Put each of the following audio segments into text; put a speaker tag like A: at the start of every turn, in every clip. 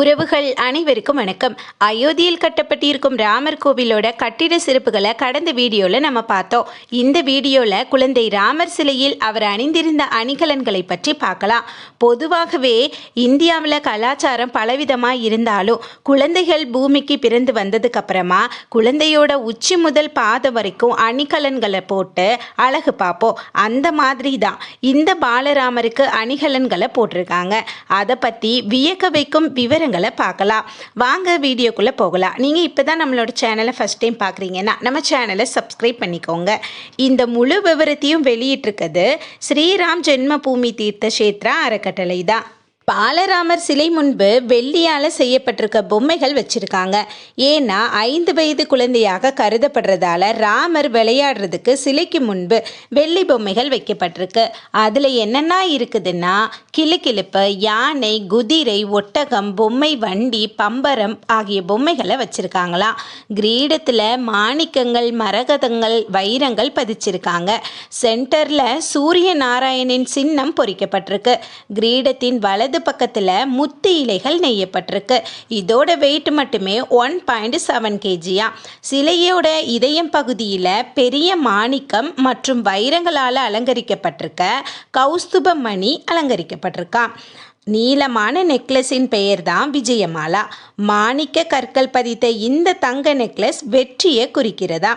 A: உறவுகள் அனைவருக்கும் வணக்கம். அயோத்தியில் கட்டப்பட்டிருக்கும் ராமர் கோவிலோட கட்டிட சிறப்புகளை கடந்த வீடியோவில் நம்ம பார்த்தோம். இந்த வீடியோவில் குழந்தை ராமர் சிலையில் அவர் அணிந்திருந்த அணிகலன்களை பற்றி பார்க்கலாம். பொதுவாகவே இந்தியாவில் கலாச்சாரம் பலவிதமாக இருந்தாலும் குழந்தைகள் பூமிக்கு பிறந்து வந்ததுக்கு அப்புறமா குழந்தையோட உச்சி முதல் பாதம் வரைக்கும் அணிகலன்களை போட்டு அழகு பார்ப்போம். அந்த மாதிரி தான் இந்த பாலராமருக்கு அணிகலன்களை போட்டிருக்காங்க. அதை பற்றி வியக்க வைக்கும் விவரங்களை பார்க்கலாம். வாங்க வீடியோக்குள்ளே போகலாம். நீங்கள் இப்போ தான் நம்மளோட சேனலை ஃபஸ்ட் டைம் பார்க்குறீங்கன்னா நம்ம சேனலை சப்ஸ்கிரைப் பண்ணிக்கோங்க. இந்த முழு விவரத்தையும் வெளியிட்டிருக்கிறது ஸ்ரீராம் ஜென்மபூமி தீர்த்த கஷேத்ரா அறக்கட்டளை தான். பாலராமர் சிலை முன்பு வெள்ளியால் செய்யப்பட்டிருக்க பொம்மைகள் வச்சிருக்காங்க. ஏன்னா ஐந்து வயது குழந்தையாக கருதப்படுறதால ராமர் விளையாடுறதுக்கு சிலைக்கு முன்பு வெள்ளி பொம்மைகள் வைக்கப்பட்டிருக்கு. அதில் என்னென்ன இருக்குதுன்னா கிளுகிளுப்பு யானை குதிரை ஒட்டகம் பொம்மை வண்டி பம்பரம் ஆகிய பொம்மைகளை வச்சிருக்காங்களாம். கிரீடத்தில் மாணிக்கங்கள் மரகதங்கள் வைரங்கள் பதிச்சிருக்காங்க. சென்டரில் சூரிய நாராயணின் சின்னம் பொறிக்கப்பட்டிருக்கு. கிரீடத்தின் வலது பக்கத்தில் முத்து இலைகள் நெய்யப்பட்டிருக்கு. இதோட வெயிட் மட்டுமே ஒன் பாயிண்ட் செவன் கேஜியா சிலையோட இதயம் பகுதியில் பெரிய மாணிக்கம் மற்றும் வைரங்களால் அலங்கரிக்கப்பட்டிருக்க கௌஸ்துப மணி அலங்கரிக்கப்பட்டிருக்கான். நீளமான நெக்லஸின் பெயர் தான் விஜயமாலா. மாணிக்க கற்கள் பதித்த இந்த தங்க நெக்லஸ் வெற்றியை குறிக்கிறதா?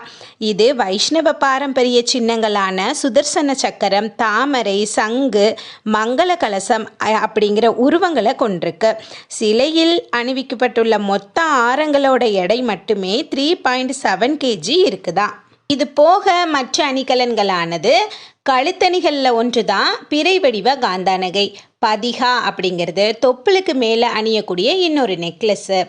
A: இது வைஷ்ணவ பாரம்பரிய சின்னங்களான சுதர்சன சக்கரம் தாமரை சங்கு மங்கள கலசம் அப்படிங்கிற உருவங்களை கொண்டிருக்கு. சிலையில் அணிவிக்கப்பட்டுள்ள மொத்த ஆரங்களோட எடை மட்டுமே த்ரீ பாயிண்ட் செவன் கேஜி இருக்குதா? இது போக மற்ற அணிகலன்களானது கழுத்தணிகளில் ஒன்று தான் பிறை வடிவ காந்தானகை. பதிகா அப்படிங்கிறது தொப்புளுக்கு மேலே அணியக்கூடிய இன்னொரு நெக்லஸ்ஸு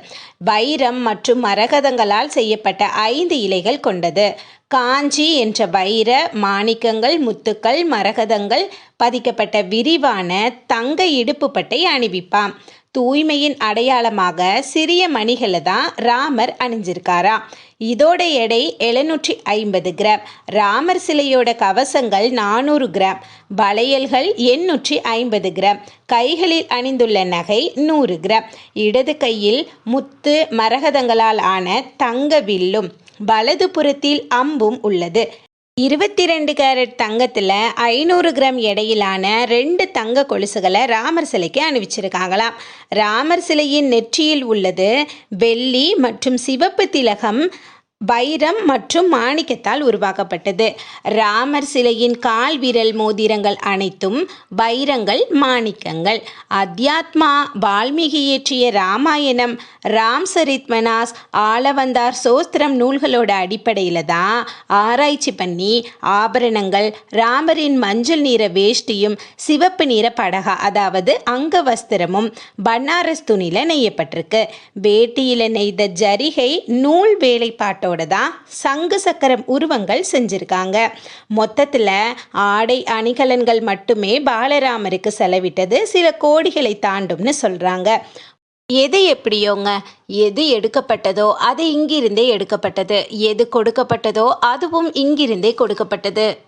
A: வைரம் மற்றும் மரகதங்களால் செய்யப்பட்ட ஐந்து இலைகள் கொண்டது. காஞ்சி என்ற வைர மாணிக்கங்கள் முத்துக்கள் மரகதங்கள் பதிக்கப்பட்ட விரிவான தங்க இடுப்பு பட்டை அணிவிப்பான் தூய்மையின் அடையாளமாக சிறிய மணிகளை தான் ராமர் அணிஞ்சிருக்காராம் இதோட எடை எழுநூற்றி ஐம்பது கிராம். ராமர் சிலையோட கவசங்கள் நானூறு கிராம். வளையல்கள் எண்ணூற்றி ஐம்பது கிராம். கைகளில் அணிந்துள்ள நகை நூறு கிராம். இடது கையில் முத்து மரகதங்களால் ஆன தங்க வில்லும். வலது புறத்தில் அம்பும் உள்ளது. இருபத்தி ரெண்டு கேரட் தங்கத்தில் ஐநூறு கிராம் எடையிலான ரெண்டு தங்க கொலுசுகளை ராமர் சிலைக்கு அணிவிச்சிருக்காங்களாம். ராமர் சிலையின் நெற்றியில் உள்ளது வெள்ளி மற்றும் சிவப்பு திலகம் வைரம் மற்றும் மாணிக்கத்தால் உருவாக்கப்பட்டது. ராமர் சிலையின் கால் விரல் மோதிரங்கள் அனைத்தும் வைரங்கள் மாணிக்கங்கள். அத்தியாத்மா வால்மீகி இயற்றிய ராமாயணம் ராம் சரித் மனாஸ் ஆளவந்தார் சோஸ்திரம் நூல்களோட அடிப்படையில் தான் ஆராய்ச்சி பண்ணி ஆபரணங்கள் ராமரின் மஞ்சள் நிற வேஷ்டியும் சிவப்பு நிற படகா அதாவது அங்க வஸ்திரமும் பனாரஸ் துணியில் நெய்யப்பட்டிருக்கு. வேட்டியில் நெய்த ஜரிகை நூல் வேலைப்பாட்டோட தான் சங்கு சக்கரம் உருவங்கள் செஞ்சுருக்காங்க. மொத்தத்தில் ஆடை அணிகலன்கள் மட்டுமே பாலராமருக்கு செலவிட்டது. சில கோடிகளை தாண்டும்னு சொல்கிறாங்க எது எப்படியோங்க? எது எடுக்கப்பட்டதோ அது இங்கிருந்தே எடுக்கப்பட்டது. எது கொடுக்கப்பட்டதோ அதுவும் இங்கிருந்தே கொடுக்கப்பட்டது.